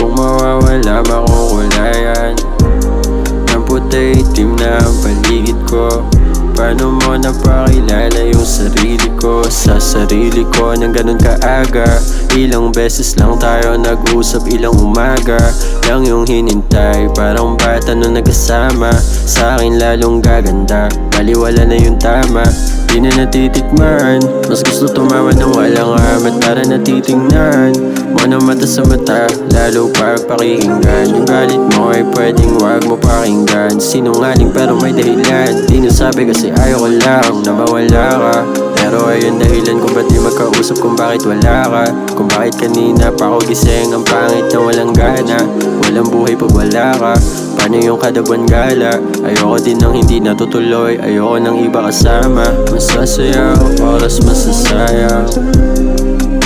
Kung mawawala makukulayan Ng puti itim na ang paligid ko. Paano mo napakilala yung sarili ko? Sa sarili ko ng ganun kaaga. Ilang beses lang tayo nag-usap ilang umaga. Lang yung hinintay Parang bata nung nagkasama. Sa akin lalong gaganda Baliwala na yung tama. Di na natitikman Mas gusto tumawa ng walang amat Para natitingnan. Mo na mata sa mata Lalo pa pakinggan. Yung galit mo ay pwedeng wag mo pakinggan. Sinungaling pero may dahilan Di nasabi kasi ayaw lang na mawala ka ayun dahilan kung ba't di magkausap kung bakit wala ka Kung bakit kanina pa ako gising ang pangit na walang gana. Walang buhay pag wala ka. Paano yung kada buwan gala? Ayoko din ng hindi natutuloy Ayoko ng iba kasama. Masasaya ang oras masasayang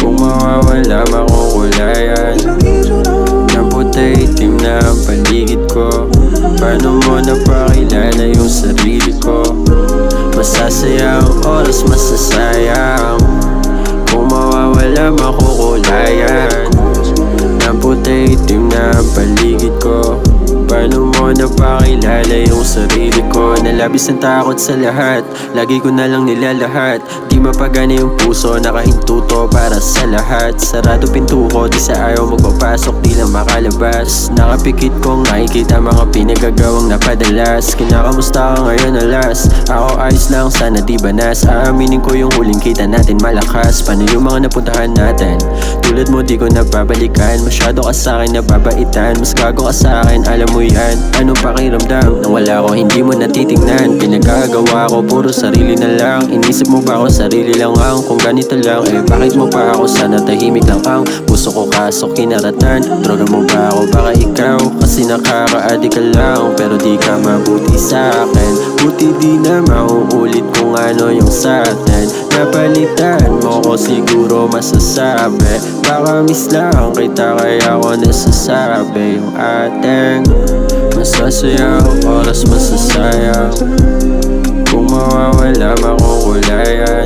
Kung mawawala makukulayan. Ng puti itim na ang paligid ko. Paano mo napakilala yung sarili ko oras masasayang. Kung mawawala makukulayan ko Nalabis ng takot sa lahat. Lagi ko na lang nilalahat. Di mapagana yung puso Nakahintuto para sa lahat. Sarado pinto ko Di sa ayaw magpapasok Di lang makalabas. Nakapikit kong nakikita Mga pinagagawang napadalas. Kinakamusta ka ngayon alas? Ako ayos lang sana di banas. Aaminin ko yung huling kita natin malakas. Paano yung mga napuntahan natin Tulad mo di ko nababalikan Masyado ka sa akin nababaitan. Mas gago ka sa akin alam mo yan. Anong pakiramdam Nang wala ko hindi mo natitingnan Pinagkagawa ko puro sarili na lang. Inisip mo ba ako sarili lang ang Kung ganito lang? Eh bakit mo pa ako sana tahimik lang ang Puso ko? Kaso kinaratan Droga mo ba ako? Baka ikaw Kasi nakaka-addict ka lang. Pero di ka mabuti sa akin. Buti di na mauulit kung ano yung sa atin. Napalitan mo ko siguro masasabi Baka miss lang kita kaya ko nasasabi Yung ating masasaya. Ang oras masasayang Kung mawawala makukulayan.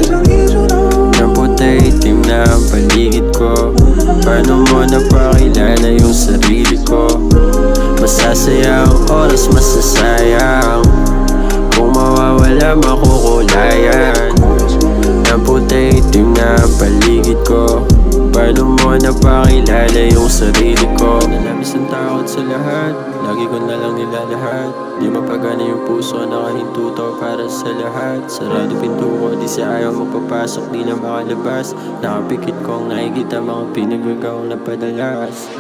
Ng puti itim na ang paligid ko. Paano mo napakilala yung sarili ko? Masasaya ang oras masasayang Kung mawawala makukulayan yung sarili ko. Nalamis ang takot sa lahat. Lagi ko na lang nilalahat Di mapagana yung puso Nakahintuto para sa lahat? Sarado pinto ko Di sa ayaw magpapasok Di na makalabas. Nakapikit kong nakikita Mga pinagagawang napadalas